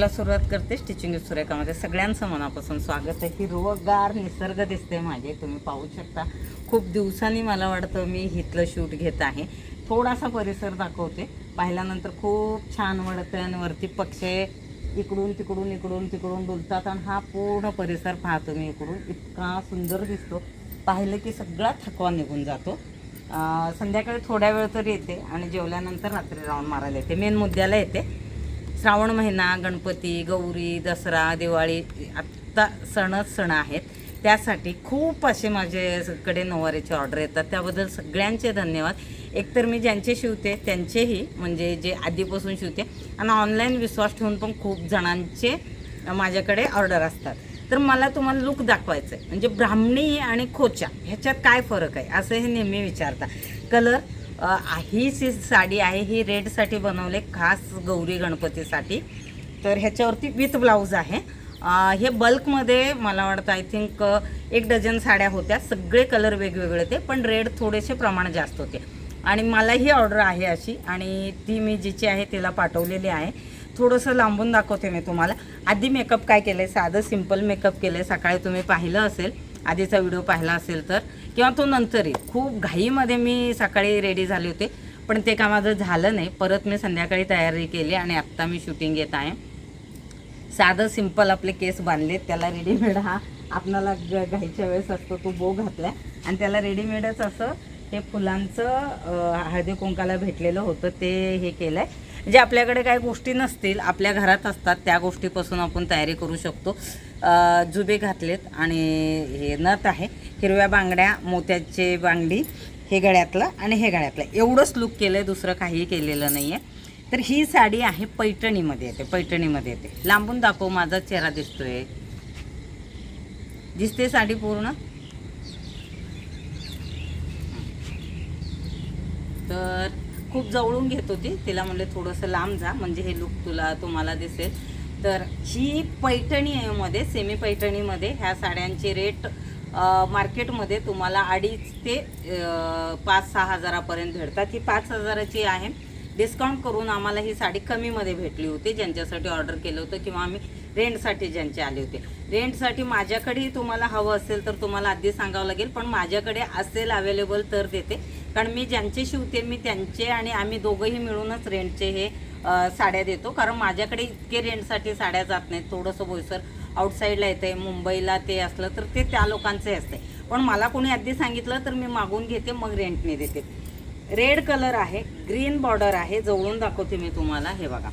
व्हिडिओला सुरुवात करते स्टिचिंग सुरेखामध्ये. सगळ्यांचं मनापासून स्वागत आहे. हिरवगार निसर्ग दिसते माझे तुम्ही पाहू शकता. खूप दिवसांनी मला वाटतं मी हिथलं शूट घेत आहे. थोडासा परिसर दाखवते. पाहिल्यानंतर खूप छान वाटतं आणि वरती पक्षी इकडून तिकडून इकडून तिकडून डुलतात आणि हा पूर्ण परिसर पाहतो मी इकडून. इतका सुंदर दिसतो. पाहिलं की सगळा थकवा निघून जातो. संध्याकाळी थोड्या वेळ तरी येते आणि जेवल्यानंतर रात्री राऊंड मारायला येते. मेन मुद्द्याला येते. श्रावण महिना गणपती गौरी दसरा दिवाळी आत्ता सणच सण आहेत. त्यासाठी खूप असे माझ्याकडे नऊवारीचे ऑर्डर येतात. त्याबद्दल सगळ्यांचे धन्यवाद. एकतर मी ज्यांचे शिवते त्यांचेही म्हणजे जे आधीपासून शिवते. आणि ऑनलाईन विश्वास ठेवून पण खूप जणांचे माझ्याकडे ऑर्डर असतात. तर मला तुम्हाला लुक दाखवायचं आहे म्हणजे ब्राह्मणी आणि खोच्या ह्याच्यात काय फरक आहे? असं हे नेहमी विचारता कलर ही जी साडी आहे ही रेडसाठी बनवले खास गौरी गणपतीसाठी. तर ह्याच्यावरती विथ ब्लाऊज आहे. हे बल्कमध्ये मला वाटतं आय थिंक एक डझन साड्या होत्या. सगळे कलर वेगवेगळे होते पण रेड थोडेसे प्रमाण जास्त होते. आणि मला ही ऑर्डर आहे अशी आणि ती मी जिची आहे तिला पाठवलेली आहे. थोडंसं लांबून दाखवते मी तुम्हाला. आधी मेकअप काय केलं आहे साधं सिंपल मेकअप केलं आहे सकाळी तुम्ही पाहिलं असेल. आधीचा व्हिडिओ पाहिला असेल तर किंवा तो नंतरही. खूप घाईमध्ये मी सकाळी रेडी झाले होते पण ते का माझं झालं नाही. परत मी संध्याकाळी तयारी केली आणि आत्ता मी शूटिंग येत आहे. साधं सिंपल आपले केस बांधले त्याला रेडीमेड हा आपणाला ग- घाईच्या वेळेस असतो तो बो घातला आणि त्याला रेडीमेडच असं हे फुलांचं हळदी कुंकाला भेटलेलं होतं ते हे केलं आहे जे आपल्याकडे काही गोष्टी नसतील आपल्या घरात असतात त्या गोष्टीपासून आपण तयारी करू शकतो. जुबे घातलेत आणि हे नथ आहे हिरव्या बांगड्या मोत्याचे बांगडी हे गळ्यातलं आणि हे गळ्यातलं. एवढंच लुक केलं आहे दुसरं काहीही केलेलं नाही आहे तर ही साडी आहे पैठणीमध्ये येते पैठणीमध्ये येते. लांबून दाखव माझा चेहरा दिसतोय. दिसते साडी पूर्ण? तर खूप जवळून घेत होती. तिला म्हणले थोडंसं लांब जा म्हणजे हे लुक तुला तुम्हाला दिसेल. तर ही पैठणी आहे मध्ये सेमी पैठणीमध्ये ह्या साड्यांचे रेट मार्केटमध्ये तुम्हाला अडीच ते पाच सहा हजारापर्यंत भेटतात. ही पाच हजाराची आहे. डिस्काउंट करून आम्हाला ही साडी कमीमध्ये भेटली होती ज्यांच्यासाठी ऑर्डर केलं होतं किंवा आम्ही रेंटसाठी ज्यांचे आले होते. रेंटसाठी माझ्याकडेही तुम्हाला हवं असेल तर तुम्हाला आधी सांगावं लागेल पण माझ्याकडे असेल अवेलेबल तर देते. कारण मी ज्यांचे शिवते मी त्यांचे आणि आम्ही दोघंही मिळूनच रेंटचे हे साड्या देतो. कारण माझ्याकडे इतके रेंटसाठी साड्या जात नाहीत. थोडंसं बोईसर आउटसाईडला येते मुंबईला ते असलं तर ते त्या लोकांचे असते. पण मला कोणी आधी सांगितलं तर मी मागून घेते मग रेंटने देते. रेड कलर आहे ग्रीन बॉर्डर आहे जवळून दाखवते मी तुम्हाला. हे बघा.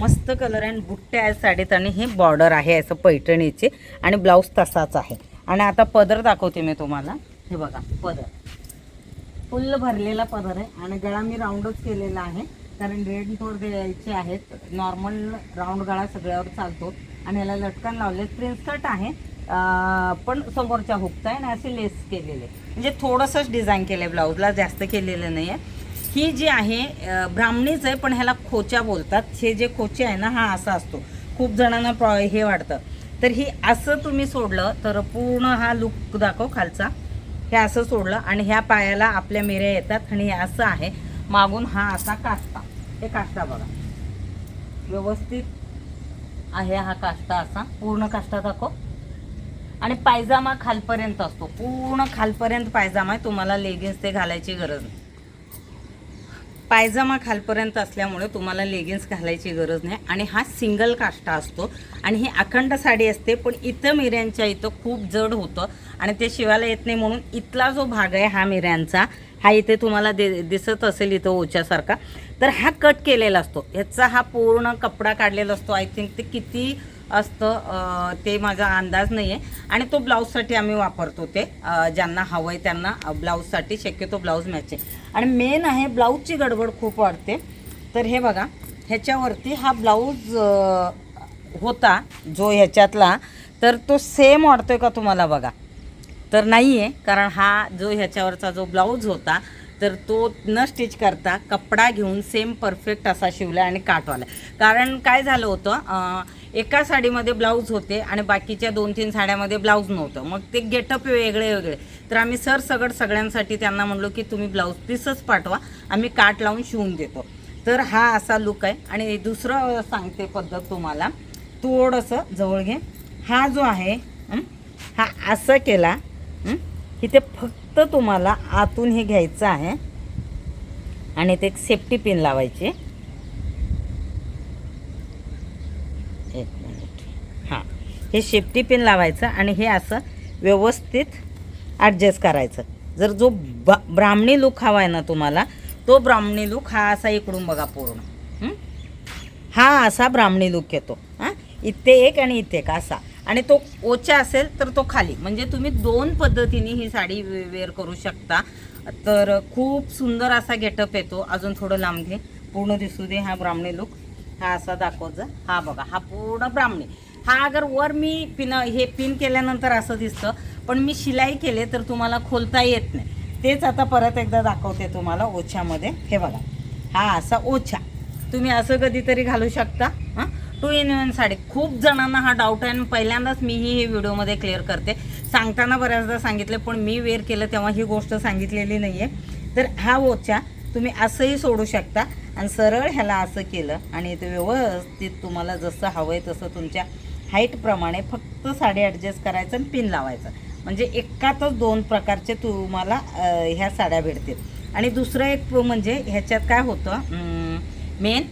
मस्त कलर आहे आणि बुट्टे आहेत साडीत आणि हे बॉर्डर आहे असं पैठणीचे. आणि ब्लाऊज तसाच आहे. आणि आता पदर दाखवते मी तुम्हाला. हे बघा पदर. फुल्ल भरलेला पदर आहे आणि गळा मी राऊंडच केलेला आहे. कारण रेड थोड द्यायचे आहेत. नॉर्मल राऊंड गळा सगळ्यावर चालतो. आणि याला लटकन लावले. प्रिन्स कट आहे. पण समोरच्या हुकता आहे आणि असे लेस केलेले. म्हणजे थोडंसंच डिझाईन केलं आहे ब्लाऊजला जास्त केलेलं नाही आहे ही जी आहे ब्राह्मणीच आहे पण ह्याला खोच्या बोलतात. हे जे खोचे आहे ना हा असा असतो. खूप जणांना प्रॉ हे वाटतं. तर ही असं तुम्ही सोडलं तर पूर्ण हा लुक दाखव खालचा. हे असं सोडलं आणि ह्या पायाला आपल्या मिऱ्या येतात आणि हे असं आहे. मागून हा असा काष्टा. हे काष्टा बघा. व्यवस्थित आहे हा काष्टा असा. पूर्ण काष्टा दाखव. आणि पायजामा खालपर्यंत असतो. पूर्ण खालपर्यंत पायजामा आहे. तुम्हाला लेगिन्स ते घालायची गरज नाही. पायजमा खालपर्यंत असल्यामुळे तुम्हाला लेगिन्स घालायची गरज नाही. आणि हा सिंगल काष्टा असतो. आणि ही अखंड साडी असते पण इथं मिऱ्यांच्या इथं खूप जड होतं. आणि ते शिवायला येत नाही म्हणून इथला जो भाग आहे हा मिऱ्यांचा हा इथे तुम्हाला दे दिसत असेल इथं ओच्यासारखा. तर हा कट केलेला असतो. ह्याचा हा पूर्ण कपडा काढलेला असतो. आय थिंक ते किती असतं ते माझा अंदाज नाही आहे आणि तो ब्लाऊजसाठी आम्ही वापरतो ते ज्यांना हवं आहे त्यांना ब्लाऊजसाठी शक्यतो ब्लाऊज मॅचिंग आणि मेन आहे ब्लाऊजची गडबड खूप वाढते. तर हे बघा ह्याच्यावरती हा ब्लाऊज होता जो ह्याच्यातला तर तो सेम वाटतोय का तुम्हाला बघा. तर नाही आहे कारण हा जो ह्याच्यावरचा जो ब्लाऊज होता तर तो न स्टिच करता कपडा घेऊन सेम परफेक्ट असा शिवला आणि काटवाला कारण काय झालं होतं एका साडीमध्ये ब्लाऊज होते आणि बाकीच्या दोन तीन साड्यामध्ये ब्लाऊज नव्हतं. मग ते गेटअप वेगळे वेगळे. तर आम्ही सर सगळं सगळ्यांसाठी त्यांना म्हणलो की तुम्ही ब्लाऊज पीसच पाठवा आम्ही काट लावून शिवून देतो. तर हा असा लुक आहे. आणि दुसरं सांगते पद्धत तुम्हाला. थोडंसं जवळ घे. हा जो आहे हा असं केला इथे फक्त तुम्हाला आतून हे घ्यायचं आहे. आणि ते एक सेफ्टी पिन लावायची एक मिनिट हे शेफ्टी पिन लावायचं आणि हे असं व्यवस्थित ॲडजस्ट करायचं. जर जो ब ब्राह्मणी लुक हवा आहे ना तुम्हाला तो ब्राह्मणी लुक हा असा इकडून बघा पूर्ण. हा? असा ब्राह्मणी लुक येतो. हां? इथे एक आणि इथे एक असा. आणि तो ओचा असेल तर तो खाली. म्हणजे तुम्ही दोन पद्धतीने ही साडी वेअर करू शकता. तर खूप सुंदर असा गेटअप येतो. अजून थोडं लांब घे. पूर्ण दिसू दे हा ब्राह्मणी लुक हा असा दाखवत जा हा बघा. हा पूर्ण ब्राह्मणी. हा अगर वर मी पिन हे पिन केल्यानंतर असं दिसतं पण मी शिलाई केले तर तुम्हाला खोलता येत नाही. तेच आता परत एकदा दाखवते तुम्हाला ओछ्यामध्ये. हे बघा. हा असा ओछा. तुम्ही असं कधीतरी घालू शकता. हां? Two in one sari. खूप जणांना हा डाऊट आहे आणि पहिल्यांदाच मीही हे व्हिडिओमध्ये क्लिअर करते. सांगताना बऱ्याचदा सांगितले पण मी वेअर केलं तेव्हा ही गोष्ट सांगितलेली नाही आहे तर हा ओछा तुम्ही असंही सोडू शकता. आणि सरळ ह्याला असं केलं आणि ते व्यवस्थित तुम्हाला जसं हवं आहे तसं तुमच्या हाईटप्रमाणे फक्त साडी ॲडजस्ट करायचं आणि पिन लावायचं. म्हणजे एकातच दोन प्रकारचे तुम्हाला ह्या साड्या भेटतील. आणि दुसरं एक म्हणजे ह्याच्यात काय होतं मेन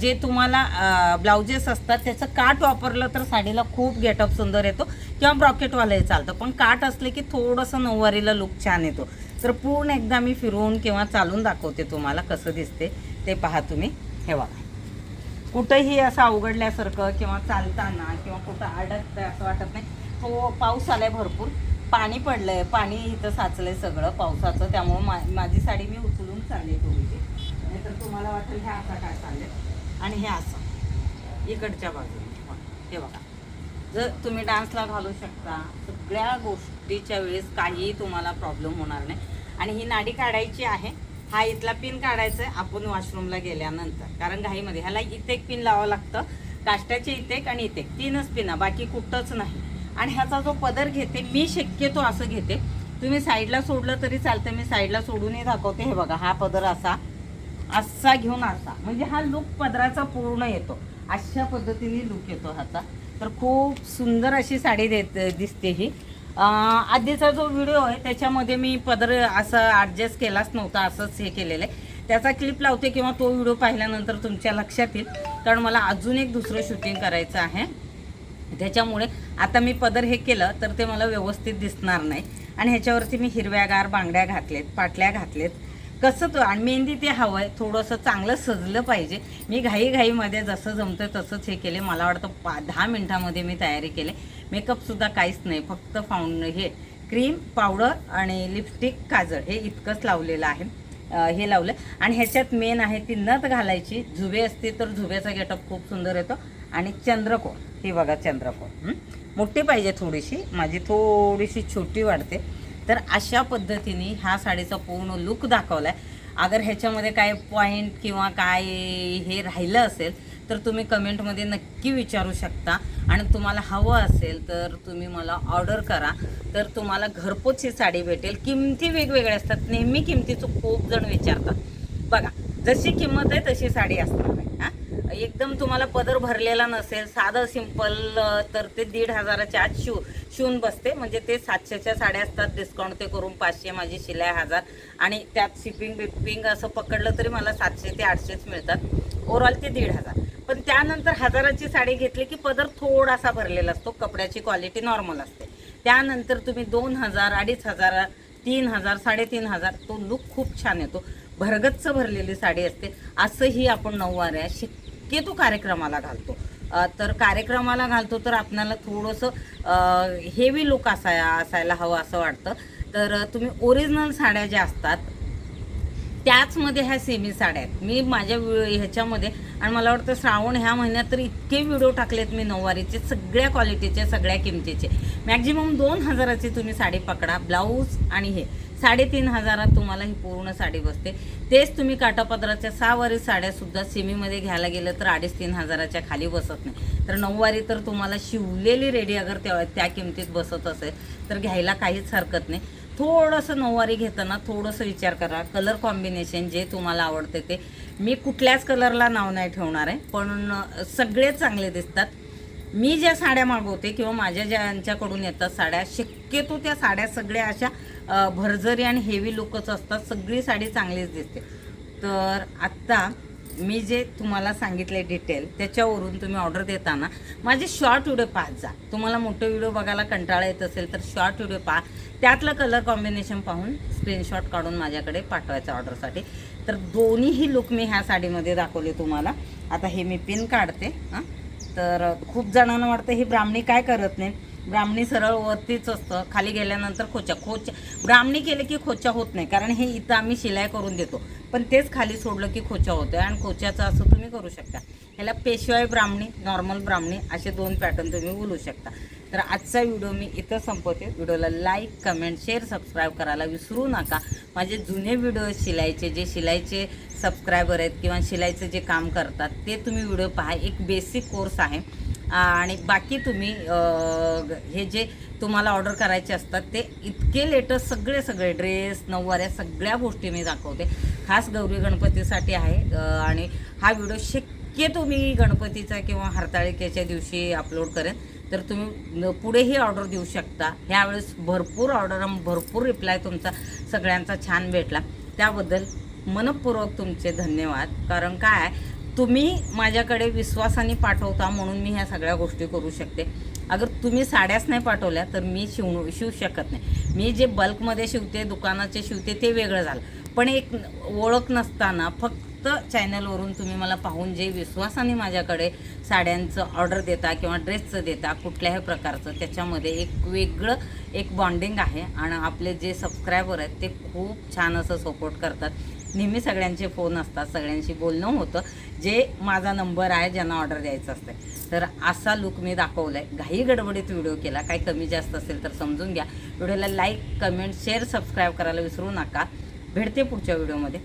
जे तुम्हाला ब्लाउजेस असतात त्याचं काट वापरलं तर साडीला खूप गेटअप सुंदर येतो किंवा ब्रॉकेटवालंही चालतं. पण काट असले की थोडंसं नऊवारीला लुक छान येतो. तर पूर्ण एकदा मी फिरवून किंवा चालून दाखवते तुम्हाला कसं दिसते ते पहा तुम्ही. हे बघा. कुठंही असं अवघडल्यासारखं किंवा चालताना किंवा कुठं अडकतंय असं वाटत नाही. तो पाऊस आलाय भरपूर. पाणी पडलंय. पाणी इथं साचलंय सगळं पावसाचं. त्यामुळं मा माझी साडी मी उचलून चालले थोडीशी नाहीतर तुम्हाला वाटेल हे असा काय चालले आणि हे असं. इकडच्या बाजूने हे बघा. जर तुम्ही डान्सला घालू शकता सगळ्या गोष्टीच्या वेळेस काहीही तुम्हाला प्रॉब्लेम होणार नाही. आणि ही नाडी काढायची आहे. हा इथला पिन काढायचा आहे आपण वॉशरूमला गेल्यानंतर. कारण घाईमध्ये. ह्याला इथे एक पिन लावावं लागतं. काष्ट्याचे इथे आणि इथे तीनच पिना बाकी कुठंच नाही. आणि ह्याचा जो पदर घेते मी शक्यतो असं घेते. तुम्ही साईडला सोडलं तरी चालतं मी साईडला सोडूनही दाखवते. हे बघा हा पदर असा. असा घेऊन असा. म्हणजे हा लुक पदराचा पूर्ण येतो. अशा पद्धतीने लुक येतो ह्याचा. तर खूप सुंदर अशी साडी देत दिसते ही. आधीचा जो व्हिडिओ आहे त्याच्यामध्ये मी पदर असं ॲडजस्ट केलाच नव्हता असंच हे केलेलं आहे. त्याचा क्लिप लावते किंवा तो व्हिडिओ पाहिल्यानंतर तुमच्या लक्षात येईल. कारण मला अजून एक दुसरं शूटिंग करायचं आहे. त्याच्यामुळे आता मी पदर हे केलं तर ते मला व्यवस्थित दिसणार नाही. आणि ह्याच्यावरती मी हिरव्यागार बांगड्या घातलेत पाटल्या घातलेत. कसं तो आणि मेहंदी ते हवं आहे थोडंसं चांगलं सजलं पाहिजे. मी घाईघाईमध्ये जसं जमतं तसंच हे केले. मला वाटतं पा दहा मिनटामध्ये मी तयारी केले. मेकअपसुद्धा काहीच नाही फक्त फाउंड हे क्रीम पावडर आणि लिपस्टिक काजळ. हे इतकंच लावलेलं आहे. हे लावलं. आणि ह्याच्यात मेन आहे ती नथ घालायची. झुबे असते तर झुब्याचा गेटअप खूप सुंदर येतो. आणि चंद्रकोण हे बघा चंद्रकोण मोठी पाहिजे थोडीशी. माझी थोडीशी छोटी वाढते. तर अशा पद्धतीने ह्या साडीचा पूर्ण लुक आहे अगर ह्याच्यामध्ये काय पॉईंट किंवा काय हे राहिलं असेल तर तुम्ही कमेंटमध्ये नक्की विचारू शकता. आणि तुम्हाला हवं असेल तर तुम्ही मला ऑर्डर करा. तर तुम्हाला घरपोच ही साडी भेटेल. किमती वेगवेगळ्या असतात. नेहमी किमतीचं खूप जण विचारतात. बघा जशी किंमत आहे तशी साडी असणार. एकदम तुम्हाला पदर भरलेला नसेल साधं सिंपल तर ते दीड हजाराच्या आत शिव शिवून बसते. म्हणजे ते सातशेच्या साड्या असतात डिस्काउंट ते करून पाचशे माझी शिलाई हजार. आणि त्यात शिपिंग बिपिंग असं पकडलं तरी मला सातशे ते आठशेच मिळतात. ओव्हरऑल ते दीड हजार. पण त्यानंतर हजाराची साडी घेतली की पदर थोडासा भरलेला असतो. कपड्याची क्वालिटी नॉर्मल असते. त्यानंतर तुम्ही दोन हजार अडीच हजार तीन हजार साडेतीन हजार तो लुक खूप छान येतो. भरगच्च भरलेली साडी असते. असंही आपण नऊवाऱ्या शक्यतो कार्यक्रमाला घालतो. तर कार्यक्रमाला घालतो तर आपल्याला थोडंसं हेवी लुक असाय असायला हवं असं वाटतं. तर तुम्ही ओरिजिनल साड्या ज्या असतात त्याचमध्ये ह्या सेमी साड्या आहेत. मी माझ्या ह्याच्यामध्ये आणि मला वाटतं श्रावण ह्या महिन्यात तर इतके व्हिडिओ टाकलेत मी नऊवारीचे सगळ्या क्वालिटीचे सगळ्या किमतीचे. मॅक्झिमम दोन हजाराची तुम्ही साडी पकडा ब्लाऊज आणि हे. साडेतीन हजारात तुम्हाला ही पूर्ण साडी बसते. तेच तुम्ही काटापदराच्या सहावारी साड्यासुद्धा सेमीमध्ये घ्यायला गेलं तर अडीच तीन हजाराच्या खाली बसत नाही. तर नऊवारी तर तुम्हाला शिवलेली रेडी अगर त्या त्या किमतीत बसत असेल तर घ्यायला काहीच हरकत नाही. थोडंसं नऊवारी घेताना थोडंसं विचार करा. कलर कॉम्बिनेशन जे तुम्हाला आवडते ते. मी कुठल्याच कलरला नाव नाही ठेवणार आहे पण सगळे चांगले दिसतात. मी ज्या साड्या मागवते किंवा माझ्या ज्यांच्याकडून येतात साड्या शक्यतो त्या साड्या सगळ्या अशा अ, भरजरी आणि हेवी लुकच असतात. सगळी साडी चांगलीच दिसते. तर आत्ता मी जे तुम्हाला सांगितले डिटेल त्याच्यावरून तुम्ही ऑर्डर देताना माझे शॉर्ट व्हिडिओ पाहत जा. तुम्हाला मोठे व्हिडिओ बघायला कंटाळा येत असेल तर शॉर्ट व्हिडिओ पहा. त्यातलं कलर कॉम्बिनेशन पाहून स्क्रीनशॉट काढून माझ्याकडे पाठवायचं ऑर्डरसाठी तर दोन्हीही लुक मी ह्या साडीमध्ये दाखवले तुम्हाला. आता हे मी पिन काढते हां. तर खूप जणांना वाटतं ही ब्राह्मणी काय करत नाही ब्राह्मणी सरळ वरतीच असतं. खाली गेल्यानंतर खोच्या. खोच्या ब्राह्मणी केलं की खोच्या होत नाही. कारण हे इथं आम्ही शिलाई करून देतो. पण तेच खाली सोडलं की खोच्या होतं. आणि खोच्याचं असं तुम्ही करू शकता. ह्याला पेशवाई ब्राह्मणी नॉर्मल ब्राह्मणी असे दोन पॅटर्न तुम्ही बोलू शकता. तर आजचा व्हिडिओ मी इथं संपवते. व्हिडिओला लाईक कमेंट शेअर सबस्क्राईब करायला विसरू नका. माझे जुने व्हिडिओ शिलाईचे जे शिलाईचे सबस्क्रायबर आहेत किंवा शिलाईचं जे काम करतात ते तुम्ही व्हिडिओ पहा. एक बेसिक कोर्स आहे. आणि बाकी तुम्ही हे जे तुम्हाला ऑर्डर करायचे असतात ते इतके लेटेस्ट सगळे सगळे ड्रेस नऊवाऱ्या सगळ्या गोष्टी मी दाखवते. खास गौरी गणपतीसाठी आहे आणि हा व्हिडिओ शक्यतो मी गणपतीचा किंवा हरताळिकेच्या दिवशी अपलोड करेन. तर तुम्ही पुढेही ऑर्डर देऊ शकता. ह्यावेळेस भरपूर ऑर्डर भरपूर रिप्लाय तुमचा सगळ्यांचा छान भेटला. त्याबद्दल मनपूर्वक तुमचे धन्यवाद. कारण काय तुम्ही माझ्याकडे विश्वासाने पाठवता म्हणून मी ह्या सगळ्या गोष्टी करू शकते. अगर तुम्ही साड्याच नाही पाठवल्या तर मी शिवू शिवू शकत नाही. मी जे बल्कमध्ये शिवते दुकानाचे शिवते ते वेगळं झालं. पण एक ओळख नसताना फक्त चॅनलवरून तुम्ही मला पाहून जे विश्वासाने माझ्याकडे साड्यांचं ऑर्डर देता किंवा ड्रेसचं देता कुठल्याही प्रकारचं त्याच्यामध्ये एक वेगळं एक बॉन्डिंग आहे. आणि आपले जे सबस्क्रायबर आहेत ते खूप छान असं सपोर्ट करतात. नेहमी सगळ्यांचे फोन असतात सगळ्यांशी बोलणं होतं. जे माझा नंबर आहे ज्यांना ऑर्डर द्यायचं असते तर असा लुक मी दाखवला आहे घाई गडबडीत व्हिडिओ केला. काही कमी जास्त असेल तर समजून घ्या. व्हिडिओला लाईक कमेंट शेअर सबस्क्राईब करायला विसरू नका. भेटते पुढच्या व्हिडिओमध्ये